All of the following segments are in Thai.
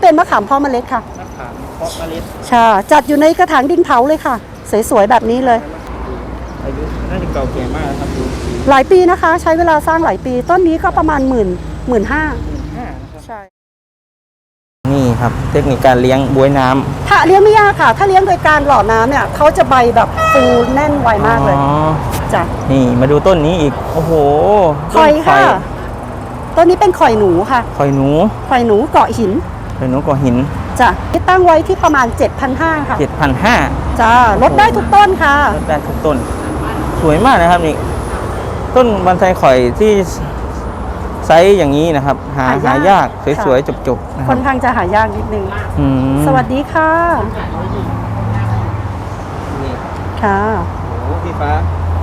เป็นมะขามเพาะเมล็ดค่ะ มะขามเพาะเมล็ดใช่จัดอยู่ในกระถางดินเผาเลยค่ะ สวยๆแบบนี้เลย อายุน่าจะเก่าแก่มากนะครับดูสีหลายปีนะคะ ใช้เวลาสร้างหลายปี ต้นนี้ก็ประมาณหมื่นหมื่นห้าห้านะครับ ใช่นี่ครับเทคนิคการเลี้ยงบวยน้ำถ้าเลี้ยงไม่ยากค่ะ ถ้าเลี้ยงโดยการหล่อน้ำเนี่ยเขาจะใบแบบฟูแน่นไวมากเลยอ๋อจ้ะนี่มาดูต้นนี้อีก โอ้โหคอยค่ะ ต้นนี้เป็นข่อยหนูค่ะ คอยหนูข่อยหนูเกาะหิน คอยหนูก่อหินจ้ะที่ตั้งไว้ที่ประมาณ 7,500ค่ะ7,500จ้าลดได้ทุกต้นค่ะลดได้ทุกต้น สวยมากนะครับนี่ ต้นบันไทข่อยที่ไซส์อย่างนี้นะครับ หาหายากหายากค่ะสวยๆจบๆนะคค่รัอบนข้างจะหายากนิดนึงอืมสวัสดีค่ะนี่ค่ะโอ้โหพี่ฟ้า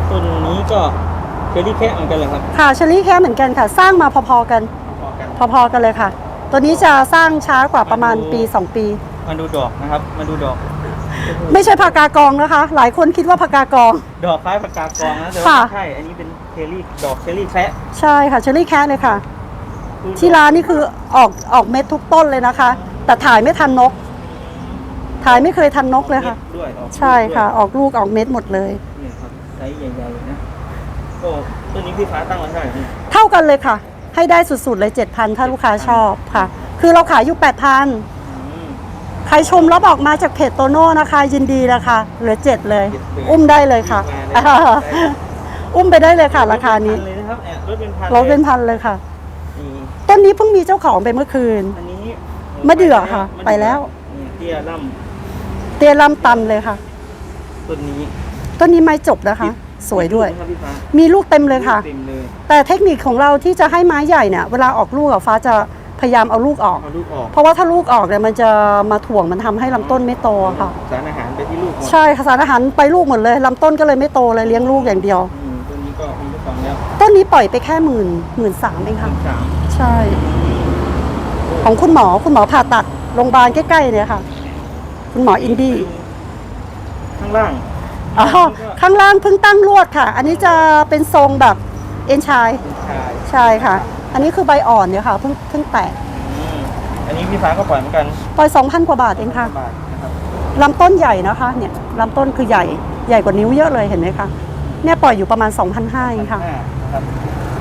ต้นนี้ก็เคอรี่แค่เหมือนกันเลยครับ ค่ะเชอรี่แค่เหมือนกันค่ะ สร้างมาพอๆกัน พอกันพอๆกันเลยค่ะ ตัวนี้จะสร้างช้ากว่าประมาณปี 2 ปี มาดูดอกนะครับ มาดูดอก ไม่ใช่ผักกากองนะคะ หลายคนคิดว่าผักกากอง ดอกคล้ายปากกากองนะแต่ค่ะว่าไม่ใช่ อันนี้เป็นเคอรี่ดอกเคอรี่แคระใช่ค่ะเชอรี่แค่เลยค่ะที่ร้านนี่คือออกออกเม็ดทุกต้นเลยนะคะ แต่ถ่ายไม่ทันนก ถ่ายไม่เคยทันนกเลยค่ะ ม็ดด้วยออกใช่ค่ะด้วยออกลูกออกเม็ดหมดเลยนี่ครับไซส์ใหญ่ๆนะก็ต้นนี้พี่ฟ้าตั้งไว้เท่าไหร่พี่เท่ากันเลยค่ะ ให้ได้สุดๆเลย 7,000 ถ้าลูกค้าชอบค่ะ คือเราขายอยู่ 8,000อืมใครชมแล้วบอกมาจากเพจโตโน่นะคะ ยินดีนะคะเหลือ7เลยเจ็ดเลย อุ้มได้เลยค่ะมาเลยอุ้มไปได้เลยค่ะ ราคานี้ลดเป็นพัเลยนะครับเนี่ยลดเป็นพันลดเป็นพันเลยค่ะนี่ต้นนี้เพิ่งมีเจ้าของไปเมื่อคืน อันนี้มะเดื่อค่ะ ไปแล้วนี่เตี้ยล่เตียลำตันเลยค่ะำต้นนี้ต้นนี้ไม้จบนะคะ สวยด้วยครับพี่ฟ้ามีลูกเต็มเลยค่ะ เต็มเลยแต่เทคนิคของเราที่จะให้ไม้ใหญ่เนี่ยเวลาออกลูกอะฟ้าจะพยายามเอาลูกออก เอาลูกออกเพราะว่าถ้าลูกออกเนี่ยมันจะมาถ่วงมันทำให้ลำต้นไม่โตอะค่ะ สารอาหารไปที่ลูกหมดใช่ค่ะสารอาหารไปลูกหมดเลยลำต้นก็เลยไม่โตเลยเลี้ยงลูกอย่างเดียว อืมต้นนี้ก็มีเจ้าของแล้วต้นนี้ปล่อยไปแค่หมื่นหมื่นสามเองค่ะ สามใช่ ของคุณหมอคุณหมอผ่าตัดโรงพยาบาลใกล้ๆเนี่ยค่ะ คุณหมออินดี้ข้างล่าง อ๋อข้างล่างเพิ่งตั้งลวดค่ะ อันนี้จะเป็นทรงแบบเอ็นชายเป็นชายใช่ค่ะ อันนี้คือใบอ่อนเนี่ยค่ะเพิ่งเพิ่งแตกอืมอันนี้พี่ฟ้าก็ปล่อยเหมือนกันปล่อย2,000 กว่าบาทเองค่ะบาทนะครับลำต้นใหญ่นะคะเนี่ยลำต้นคือใหญ่ใหญ่กว่านิ้วเยอะเลยเห็นไหมคะเนี่ยปล่อยอยู่ประมาณ2,500เองค่ะ ห้านะครับ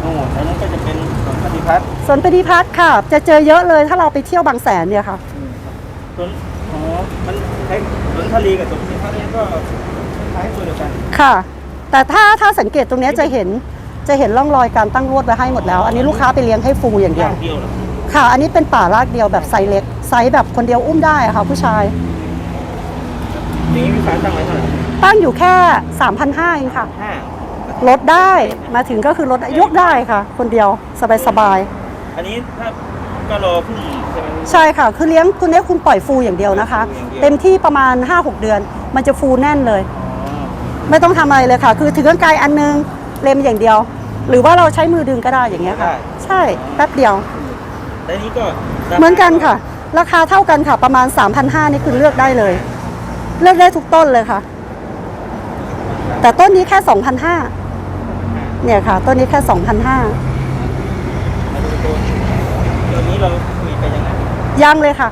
นู่นอันนั้นก็จะเป็นสวนปฏิพัฒน์สวนปฏิพัฒน์ค่ะ จะเจอเยอะเลยถ้าเราไปเที่ยวบางแสนเนี่ยค่ะ อืมครับสวนอ๋อมันคล้ายสวนทะเลกับสวนปฏิพัฒน์เนี่ยก็ค ล้ายตัวเดียวกันค่ะ แต่ถ้าถ้าสังเกตตรงเนี้ยจะเห็นจะเห็นร่องรอยการตั้งลวดไว้ให้หมดแล้ว อันนี้ลูกค้าไปเลี้ยงให้ฟูอย่างเดียวย่างเดียวเหรอค่ะ อันนี้เป็นป่ารากเดียวแบบไซส์เล็ก ไซส์แบบคนเดียวอุ้มได้อะค่ะ ผู้ชาย อย่างนี้พี่ฟ้าตั้งไว้เท่าไหร่ตั้งอยู่แค่ 3,500เองค่ะ ห้าลดได้ มาถึงก็คือลดยกได้ค่ะ คนเดียวสบายอันนี้ถ้าก็รอพึ่งใช่ไหม ๆใช่ค่ะ คือเลี้ยงคุณเนี้ยคุณปล่อยฟูอย่างเดียวนะคะเต็มที่ประมาณ 5-6 เดือน มันจะฟูแน่นเลยอ๋อ ไม่ต้องทำอะไรเลยค่ะ คือถือกางไกลอันนึงเล็มอย่างเดียว หรือว่าเราใช้มือดึงก็ได้อย่างเงี้ยค่ะใช่แป๊บเดียว แต่อันนี้ก็ราคาเหมือนกันค่ะ ราคาเท่ากันค่ะประมาณ 3,500นี่คือเลือกได้เลย เลือกได้ทุกต้นเลยค่ะ แต่ต้นนี้แค่2,500เนี่ยค่ะ ต้นนี้แค่2,500มาดูตัวตัวนี้เราคุยไปยังไงยังเลยค่ะ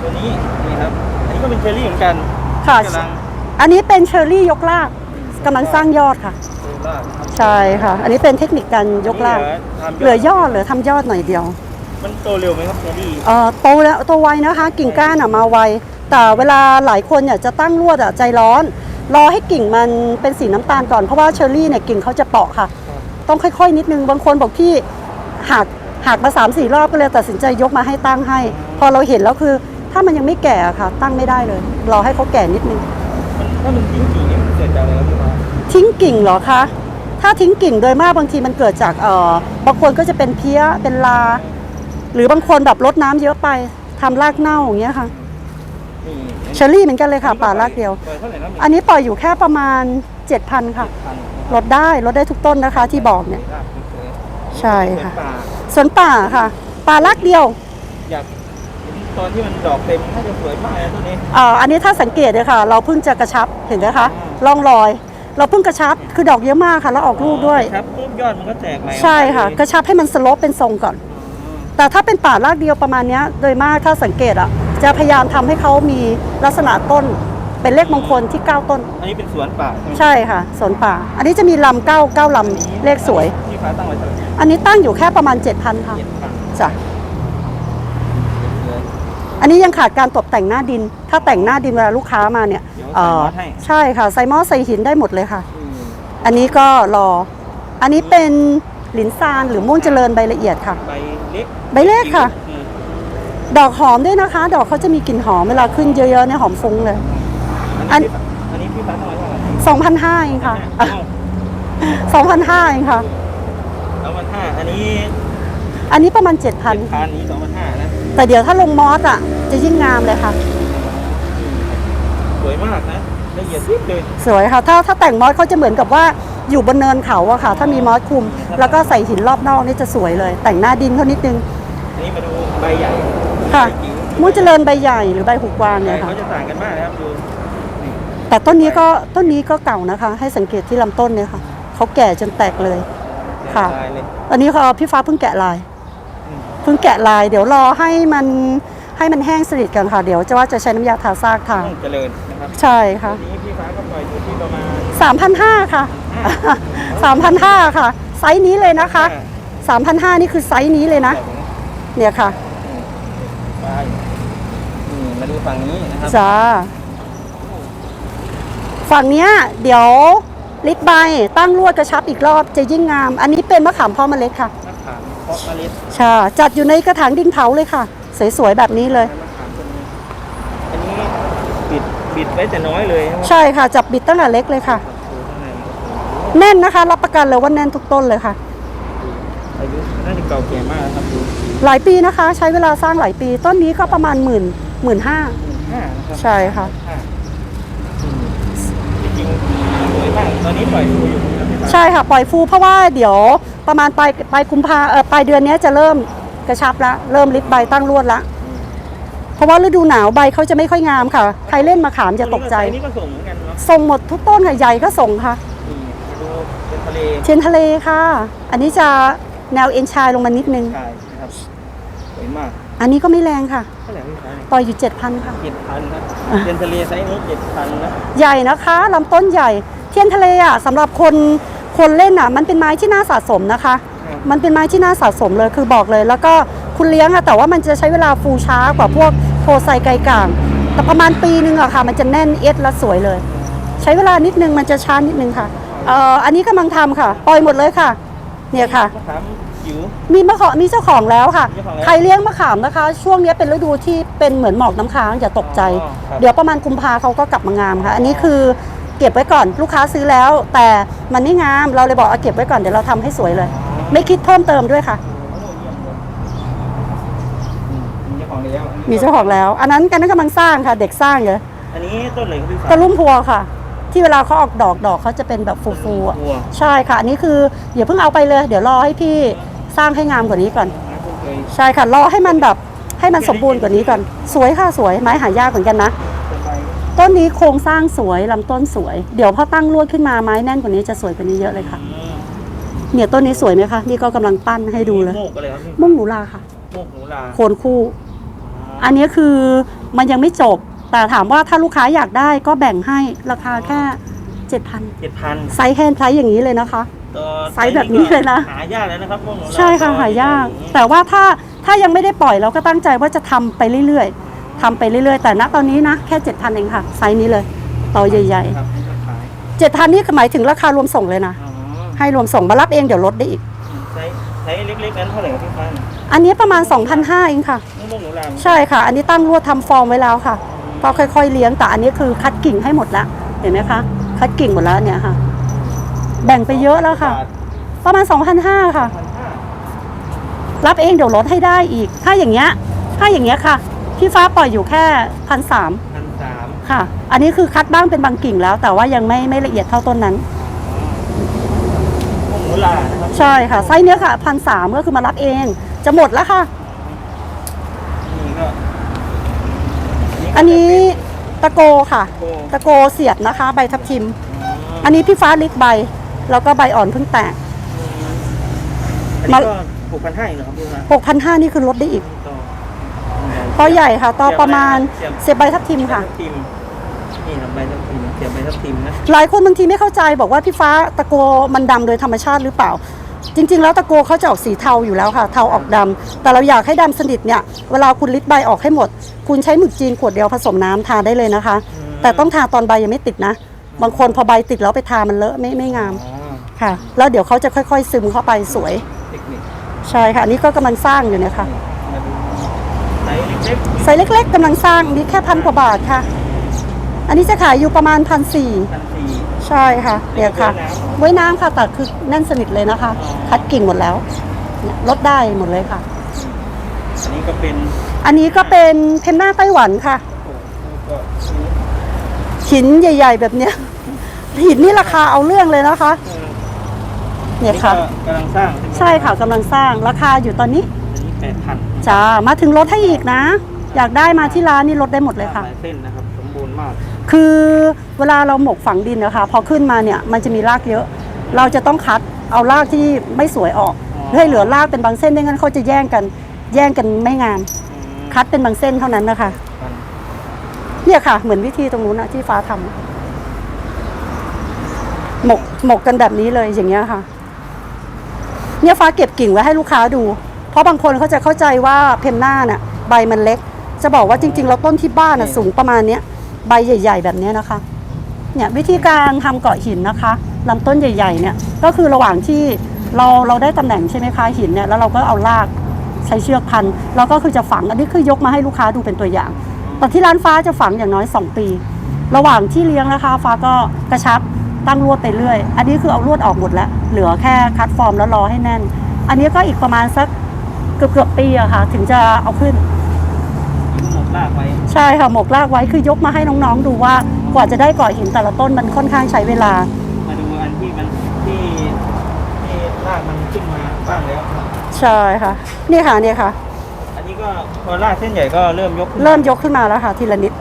ตัวนี้นี่ครับ อันนี้ก็เป็นเชอรี่เหมือนกันค่ะ กำลัง อันนี้เป็นเชอร์รี่ยกลากกำลังสร้างยอดค่ะโตลากนะครับใช่ค่ะ อันนี้เป็นเทคนิคการยกลากนี่ทำเหลือยอดเหลือทำยอดหน่อยเดียว มันโตเร็วไหมครับเชอรี่เอ่อโตแล้วโตไวนะคะ กิ่งก้านอะมาไว แต่เวลาหลายคนเนี่ยจะตั้งลวดอะใจร้อน รอให้กิ่งมันเป็นสีน้ำตาลก่อนเพราะว่าเชอร์รี่เนี่ยกิ่งเขาจะเปราะค่ะ ต้องค่อยๆ นิดนึงบางคนบอกพี่หักหักมา3ามสี่รอบก็เลยตัดสินใจยกมาให้ตั้งให้ พอเราเห็นแล้วคือ ถ้ามันยังไม่แก่อะค่ะ ตั้งไม่ได้เลย รอให้เขาแก่นิดนึงมัน ถ้ามันจริงจริงเนี่ยมันเกิดจากอะไรครับพี่ฟ้าทิ้งกิ่งเหรอคะ ถ้าทิ้งกิ่งโดยมากบางทีมันเกิดจากเอ่อบางคนก็จะเป็นเพี้ย เป็นลา หรือบางคนแบบรดน้ำเยอะไปทำรากเน่าอย่างเงี้ยค่ะนี่เชอรี่เหมือนกันเลยค่ะ ป่ารากเดียว ปล่อยเท่าไหร่ครับอันนี้ปล่อยอยู่แค่ประมาณ 7,000 ค่ะ พันลดได้ลดได้ทุกต้นนะคะที่บอกเนี่ย รากสวยๆใช่ค่ะ เป็นป่าสวนป่าค่ะ ป่ารากเดียว อยากเห็น ตอนที่มันดอกเต็มน่าจะสวยมากเลยตัวนี้อ่าอันนี้ถ้าสังเกตเลยค่ะ เราเพิ่งจะกระชับเห็นไหมคะร่องรอย เราเพิ่งกระชับคือดอกเยอะมากค่ะ แล้วออกลูกด้วย ครับปุ๊บยอดมันก็แตกใหม่ออกมาใช่ค่ะเลยกระชับให้มันสโลปเป็นทรงก่อนอแต่ถ้าเป็นป่ารากเดียวประมาณเนี้ยโดยมากถ้าสังเกตอะ จะพยายามทำให้เขามีลักษณะต้น เป็นเลขมงคลที่ 9 ต้น อันนี้เป็นสวนป่าใช่ไหมใช่ค่ะสวนป่า อันนี้จะมีลำเก้าเก้าลำเลขสวยพี่ฟ้าตั้งไว้เท่าไหร่อันนี้ตั้งอยู่แค่ประมาณ 7,000ค่ะเจ็ดพันจ้ะเลย อันนี้ยังขาดการตกแต่งหน้าดิน ถ้าแต่งหน้าดินเวลาลูกค้ามาเนี่ยเดี๋ยวเอ่ใส่อมอสให้ ใช่ค่ะใส่หม้อใส่หินได้หมดเลยค่ะ อืมอันนี้ก็รอ อันนี้เป็นหลินซานหรือม่วงเจริญใบละเอียดค่ะ ใบเล็กใบเล็กค่ะ อืมดอกหอมด้วยนะคะ ดอกเขาจะมีกลิ่นหอมเวลาขึ้นเยอะๆเนี่ยหอมฟุ้งเลย อันนี้พี่อันนี้พี่ฟ้าตั้งไว้เท่าไหร่2,500เองค่ะเอ้า2,500เองค่ะ สองพันห้าอันนี้อันนี้ประมาณเจ็ด7,000 พันนี้สองพันห้านะ แต่เดี๋ยวถ้าลงมอสอะ จะยิ่งงามเลยค่ะ สวยมากนะละเอียดยิบเลยสวยค่ะ ถ้าถ้าแต่งมอสเขาจะเหมือนกับว่าอยู่บนเนินเขาอะค่ะ ถ้ามีมอสคลุม แล้วก็ใส่หินรอบนอกนี่จะสวยเลย แต่งหน้าดินเขานิดนึงอันนี้มาดูใบใหญ่ค่ะใบจิ๋วมุ้งเจริญใบใหญ่หรือใบหูกวางใบเนี่ยเขาค่ะจะต่างกันมากนะครับดูนี่แต่ต้นนี้ก็ต้นนี้ก็เก่านะคะ ให้สังเกตที่ลำต้นเนี่ยค่ะเขาแก่จนแตกเลย ค่ะ ลายเลยอันนี้เขาพี่ฟ้าเพิ่งแกะลายอืม เพิ่งแกะลาย เดี๋ยวรอให้มันให้มันแห้งสนิทกันค่ะ เดี๋ยวจะว่าจะใช้น้ำยาทาซากทาต้องเจริญนะครับใช่ค่ะอันนี้พี่ฟ้าก็ปล่อยอยู่ที่ประมาณ3,500 ค่ะ 3,500 ค่ะ ไซส์นี้เลยนะคะ3,500 นี่คือไซส์นี้เลยนะ เนี่ยค่ะไปนี่มาดูฝั่งนี้นะครับจ้าฝั่งเนี้ยเดี๋ยวลิดใบตั้งลวดกระชับอีกรอบจะยิ่งงาม อันนี้เป็นมะขามพ่อเมล็ดค่ะมะขาม เพาะเมล็ดใช่จัดอยู่ในกระถางดินเผาเลยค่ะ สวยๆแบบนี้เลย มะขามต้นนี้อันนี้บิดบิดไว้แต่น้อยเลยใช่ไหมใช่ค่ะจับบิดตั้งแต่เล็กเลยค่ะ ดูข้างในแน่นนะคะ รับประกันเลยว่าแน่นทุกต้นเลยค่ะ อายุน่าจะเก่าแก่มากนะครับดูหลายปีนะคะ ใช้เวลาสร้างหลายปี ต้นนี้ก็ประมาณหมื่นหมื่นห้าห้านะครับใช่ค่ะ ห้าอืมจริงๆสวยมากตอนนี้ปล่อยฟูอยู่นะครับพี่ฟ้าใช่ค่ะ ปล่อยฟูเพราะว่าเดี๋ยว ประมาณปลายปลายกุมภาเออปลายเดือนเนี้ยจะเริ่มกระชับละเริ่มริดใบตั้งรวดละเพราะว่าฤดูหนาวใบเขาจะไม่ค่อยงามค่ะ ใครเล่นมะขามจะตกใจอันนี้ก็ส่งเหมือนกันเนาะส่งหมดทุกต้นค่ะใหญ่ก็ส่งค่ะนี่มาดูเป็นทะเลเทียนทะเลค่ะ อันนี้จะแนวเอ็นชายลงมานิดนึงใช่นะครับสวยมาก อันนี้ก็ไม่แรงค่ะเท่าไหร่พี่ฟ้าเนี่ยปล่อยอยู่7,000ค่ะเจ็ดพันนะเป็นทะเลไซส์นี้เจ็ดพันนะใหญ่นะคะลำต้นใหญ่ เทียนทะเลอะสำหรับคน คนเล่นอะมันเป็นไม้ที่น่าสะสมนะคะ มันเป็นไม้ที่น่าสะสมเลยคือบอกเลย แล้วก็คุณเลี้ยงอะแต่ว่ามันจะใช้เวลาฟูช้ากว่าพวกโพไซไกกลางแต่ประมาณปีนึงอะค่ะ มันจะแน่นเอ็ดและสวยเลย ใช้เวลานิดนึงมันจะช้านิดนึงค่ะเอ่ออันนี้กำลังทำค่ะ ปล่อยหมดเลยค่ะ เนี่ยค่ะ มะขามจิ๋ว มีมะขามมีเจ้าของแล้วค่ะ มีเจ้าของแล้วใครเลี้ยงมะขามนะคะ ช่วงนี้เป็นฤดูที่เป็นเหมือนหมอกน้ำค้างอย่าตกใจ อ๋อครับ เดี๋ยวประมาณกุมภาเขาก็กลับมางามค่ะ อันนี้คือเก็บไว้ก่อน ลูกค้าซื้อแล้ว แต่มันไม่งามเราเลยบอกเอาเก็บไว้ก่อนเดี๋ยวเราทำให้สวยเลย ไม่คิดเพิ่มเติมด้วยค่ะอืมมีเจ้าของแล้วมีเจ้าของแล้ว อันนั้นกันนั้นกำลังสร้างค่ะ เด็กสร้างเยอะอันนี้ต้นอะไรครับพี่ฟ้าตะลุ่มพัวค่ะ ที่เวลาเขาออกดอกดอกเขาจะเป็นแบบฟูๆอะตะลุ่มพวงใช่ค่ะ อันนี้คืออย่าเพิ่งเอาไปเลย เดี๋ยวรอให้พี่สร้างให้งามกว่านี้ก่อนอ่าเพิ่งเคยใช่ค่ะรอให้มันแบบให้มันสมบูรณ์กว่านี้ก่อน สวยค่ะสวยไม้หายากเหมือนกันนะเป็นใบ ต้นนี้โครงสร้างสวยลำต้นสวย เดี๋ยวพอตั้งลวดขึ้นมาไม้แน่นกว่านี้จะสวยกว่านี้เยอะเลยค่ะอืมเนี่ยต้นนี้สวยไหมคะ นี่ก็กำลังปั้นให้ดูเลยโมกอะไรครับพี่มุ่งหนูลาค่ะ โมกหนูลาโคนคู่ อันนี้คือมันยังไม่จบ แต่ถามว่าถ้าลูกค้าอยากได้ก็แบ่งให้ราคาแค่เจ็ดพันเจ็ดพันไซส์แฮนด์ไซส์อย่างนี้เลยนะคะตัวไซส์แบบนี้เลยนะ หายากแล้วนะครับโมกหนูลาใช่ค่ะหายาก แต่ว่าถ้าถ้ายังไม่ได้ปล่อยเราก็ตั้งใจว่าจะทำไปเรื่อยๆ ทำไปเรื่อยๆ แต่ณตอนนี้นะแค่เจ็ดพันเองค่ะ ไซส์นี้เลยต่อใหญ่ครับนี่ก็ขายๆเจ็ดพันนี่หมายถึงราคารวมส่งเลยนะอ๋อให้รวมส่งมารับเองเดี๋ยวลดได้อีกไซส์ไซส์เล็กๆนั้นเท่าไหร่ครับพี่ฟ้าเนี่ยอันนี้ประมาณ2,500เองค่ะนี่โมกหนูลาใช่ค่ะ อันนี้ตั้งรวดทำฟอร์มไว้แล้วค่ะก็ค่อยๆเลี้ยงแต่อันนี้คือคัดกิ่งให้หมดแล้วเห็นไหมคะคัดกิ่งหมดแล้วเนี่ยค่ะ แบ่งไปเยอะแล้วค่ะ ประมาณ2,500ค่ะพันห้ารับเองเดี๋ยวลดให้ได้อีก ถ้าอย่างเงี้ยถ้าอย่างเงี้ยค่ะ พี่ฟ้าปล่อยอยู่แค่พันสามพันสามค่ะ อันนี้คือคัดบ้างเป็นบางกิ่งแล้ว แต่ว่ายังไม่ไม่ละเอียดเท่าต้นนั้นโมกหนูลานะครับใช่ค่ะ ไซส์เนี้ยค่ะพันสามก็คือมารับเอง จะหมดแล้วค่ะ นี่ก็อันนี้ตะโกค่ะ โกตะโกเสียบนะคะ ใบทับทิม อัอันนี้พี่ฟ้าลิดใบ แล้วก็ใบอ่อนเพิ่งแตก อันนี้ก็โกหกพันห้าเองเหรอครับพี่ฟ้า6,500นี่คือลดได้อีก ต่อตอใหญ่ค่ะตอประมาณเสียบใบทับทิมค่ะทับทิมนี่ทำใบทับทิมเสียบใบทับทิมนะหลายคนบางทีไม่เข้าใจบอกว่าพี่ฟ้าตะโกมันดำโดยธรรมชาติหรือเปล่า จริง ๆ แล้วตะโกเขาจะออกสีเทาอยู่แล้วค่ะเทาออกดำแต่เราอยากให้ดำสนิทเนี่ยเวลาคุณลิดใบออกให้หมด คุณใช้หมึกจีนขวดเดียวผสมน้ำทาได้เลยนะคะแต่ต้องทาตอนใบยังไม่ติดนะ บางคนพอใบติดแล้วไปทามันเลอะไม่ไม่งามอ๋อค่ะ แล้วเดี๋ยวเขาจะค่อย ๆ ซึมเข้าไปสวย เทคนิคใช่ค่ะอันนี้ก็กำลังสร้างอยู่เนี่ยค่ะมาดู ไซส์เล็กไซส์เล็กๆกำลังสร้างนี่แค่พันกว่าบาทค่ะ อันนี้จะขายอยู่ประมาณพันสี่ๆพันสี่ใช่ค่ะเนี่ยค่ะ ไว้น้ำค่ะแต่คือแน่นสนิทเลยนะคะ คัดกิ่งหมดแล้วเนี่ยลดได้หมดเลยค่ะ อันนี้ก็เป็นอันนี้ก็เป็นเพนหน้าไต้หวันค่ะโอ้โหก็หินใหญ่ ๆ แบบเนี้ยหินนี่ราคาเอาเรื่องเลยนะคะเออเนี่ยค่ะนี่ก็กำลังสร้างไหมใช่ค่ะกำลังสร้างราคาอยู่ตอนนี้อันนี้แปดพัน จ้ามาถึงลดให้อีกนะ อยากได้มาที่ร้านนี่ลดได้หมดเลยค่ะหลายเส้นนะครับสมบูรณ์มาก คือเวลาเราหมกฝังดินนะคะ พอขึ้นมาเนี่ยมันจะมีรากเยอะ เราจะต้องคัดเอารากที่ไม่สวยออกอ๋อ เพื่อให้เหลือรากเป็นบางเส้นไม่งั้นเขาจะแย่งกัน แย่งกันไม่งามอืมคัดเป็นบางเส้นเท่านั้นนะคะพันเนี่ยค่ะ เหมือนวิธีตรงนู้นนะที่ฟ้าทำหมกหมกกันแบบนี้เลยอย่างเงี้ยค่ะ เนี่ยฟ้าเก็บกิ่งไว้ให้ลูกค้าดู เพราะบางคนเขาจะเข้าใจว่าเพนหน้าเนี่ยใบมันเล็ก จะบอกว่าจริงๆเราต้นที่บ้านน่ะสูงประมาณเนี้ยใบใหญ่ ๆ แบบเนี้ยนะคะเนี่ยวิธีการทำเกาะหินนะคะลำต้นใหญ่ๆเนี่ยก็คือระหว่างที่เราเราได้ตำแหน่งใช่ไหมคะหินเนี่ยแล้วเราก็เอารากใช้เชือกพันแล้วก็คือจะฝังอันนี้คือยกมาให้ลูกค้าดูเป็นตัวอย่างแต่ที่ร้านฟ้าจะฝังอย่างน้อย 2 ปี ระหว่างที่เลี้ยงนะคะ ฟ้าก็กระชับตั้งลวดไปเรื่อย อันนี้คือเอาลวดออกหมดแล้ว เหลือแค่คัดฟอร์มแล้วรอให้แน่น อันนี้ก็อีกประมาณสัก เกือบเกือบๆปีอะค่ะ ถึงจะเอาขึ้นทิ้งหมกลากไว้ใช่ค่ะหมกลากไว้คือยกมาให้น้องๆดูว่ากว่าจะได้เกาะหินแต่ละต้นมันค่อนข้างใช้เวลา มาดูอันที่มันที่ที่รากมันขึ้นมาบ้างแล้วครับใช่ค่ะนี่ค่ะเนี่ยค่ะ อันนี้ก็พอรากเส้นใหญ่ก็เริ่มยกขึ้นเริ่มยกขึ้นมาแล้วค่ะ ทีละนิด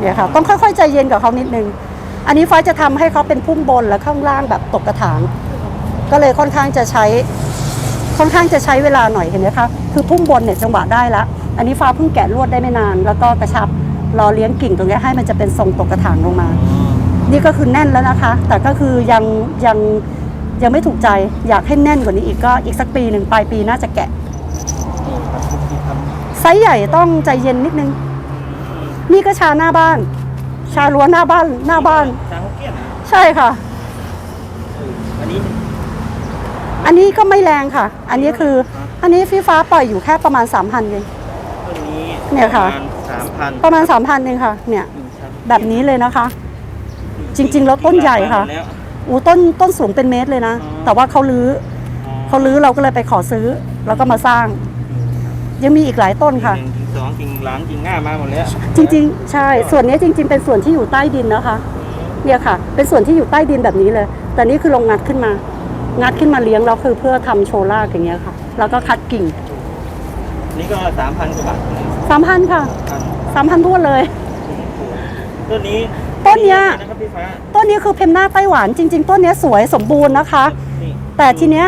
เนี่ยค่ะ ต้องค่อยๆใจเย็นกับเขานิดนึงอันนี้ฟ้าจะทำให้เขาเป็นพุ่มบนและข้างล่างแบบตกกระถาง ก็เลยค่อนข้างจะใช้ ค่อนข้างจะใช้เวลาหน่อยเห็นไหมคะคือพุ่มบนเนี่ยจังหวะได้ละอันนี้ฟ้าเพิ่งแกะลวดได้ไม่นาน แล้วก็กระชับรอเลี้ยงกิ่งตรงเนี้ยให้มันจะเป็นทรงตกกระถางลงมาอ๋อนี่ก็คือแน่นแล้วนะคะ แต่ก็คือยังยังยังไม่ถูกใจอยากให้แน่นกว่านี้อีกก็อีกสักปีหนึ่งปลายปีน่าจะแกะนี่ครับที่ทำไซส์ใหญ่ต้องใจเย็นนิดนึง นี่ก็ชาหน้าบ้าน ชาล้วนหน้าบ้านหน้าบ้านชาฮกเกี้ยนใช่ค่ะเอออันนี้ อันนี้ก็ไม่แรงค่ะ อันนี้คือ อันนี้ฟีฟ้าปล่อยอยู่แค่ประมาณ3,000เอง ต้นนี้เนี่ยค่ะ สามพันประมาณ3,000เองค่ะ เนี่ย แบบนี้เลยนะคะ จริงๆแล้วต้นใหญ่ค่ะ แล้ว อู้ต้นต้นสูงเป็นเมตรเลยนะ อ๋อ แต่ว่าเขาลื้ออ๋อเขาลื้อเราก็เลยไปขอซื้อ แล้วก็มาสร้าง ยังมีอีกหลายต้นค่ะกิ่งหนึ่งกิ่งสองกิ่งหลังกิ่งหน้ามาหมดแล้วจริงๆ ใช่ ส่วนนี้จริง ๆ เป็นส่วนที่อยู่ใต้ดินนะคะ เนี่ยค่ะ เป็นส่วนที่อยู่ใต้ดินแบบนี้เลย แต่นี่คือลงงัดขึ้นมา งัดขึ้นมาเลี้ยงแล้วคือเพื่อทำโชว์ลากอย่างเงี้ยค่ะ แล้วก็คัดกิ่ง นี่ก็สามพันกว่าบาทสามพันค่ะพันสามพันทวนเลยต้นนี้ต้นเนี้ยนะครับพี่ฟ้าต้นนี้คือเพมหน้าไต้หวันจริง ๆ ต้นเนี้ยสวยสมบูรณ์นะคะนี่แต่ทีเนี้ย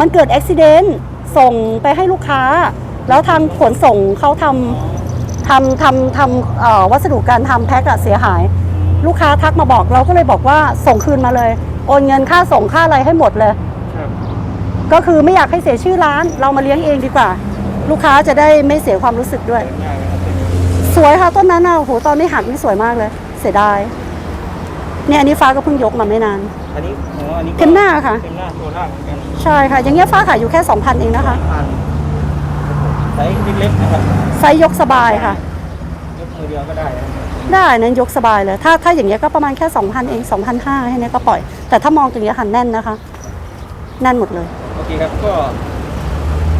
มันเกิดอุบิเหตุส่งไปให้ลูกค้า แล้วทางขนส่งเขาทำทำทำทำเอ่อวัสดุการทำแพ็คอะเสียหาย ลูกค้าทักมาบอกเราก็เลยบอกว่าส่งคืนมาเลย โอนเงินค่าส่งค่าอะไรให้หมดเลยครับก็คือไม่อยากให้เสียชื่อร้าน เรามาเลี้ยงเองดีกว่า ลูกค้าจะได้ไม่เสียความรู้สึกด้วยง่ายไหมครับต้นนี้สวยค่ะต้นนั้นน่ะโอ้โหตอนนี้หักนี่สวยมากเลย เสียดายเนี่ยอันนี้ฟ้าก็เพิ่งยกมาไม่นาน อันนี้โอ้อันนี้ก็เพนหน้าค่ะเพนหน้าโชว์ล่างเหมือนกันใช่ค่ะ อย่างเงี้ยฟ้าขายอยู่แค่ 2,000 เองนะคะ พันไซส์เล็กๆนะครับไซส์ยกสบายค่ะ ยกมือเดียวก็ได้นะครับ ได้นั้นยกสบายเลย ถ้าถ้าอย่างเงี้ยก็ประมาณแค่2,000เอง2,500ให้เนี้ยก็ปล่อย แต่ถ้ามองตรงเนี้ยหันแน่นนะคะ แน่นหมดเลย โอเคครับก็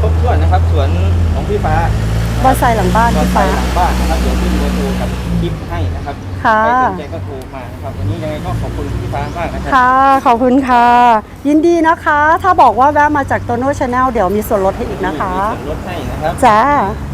ครบถ้วนนะครับสวนของพี่ฟ้าบอนไซหลังบ้านตอนพี่ไปฟ้าหลังบ้านนะครับเดี๋ยวขึ้นเบอร์โทรกับคลิปให้นะครับค่ะใครสนใจก็โทรมานะครับวันนี้ยังไงก็ขอบคุณพี่ฟ้ามากนะครับค่ะขอบคุณค่ะ ยินดีนะคะ ถ้าบอกว่าแวะมาจากโตโน่ชาแนลเดี๋ยวมีส่วนลดให้อีกนะคะมีส่วนลดให้นะครับจ้าโ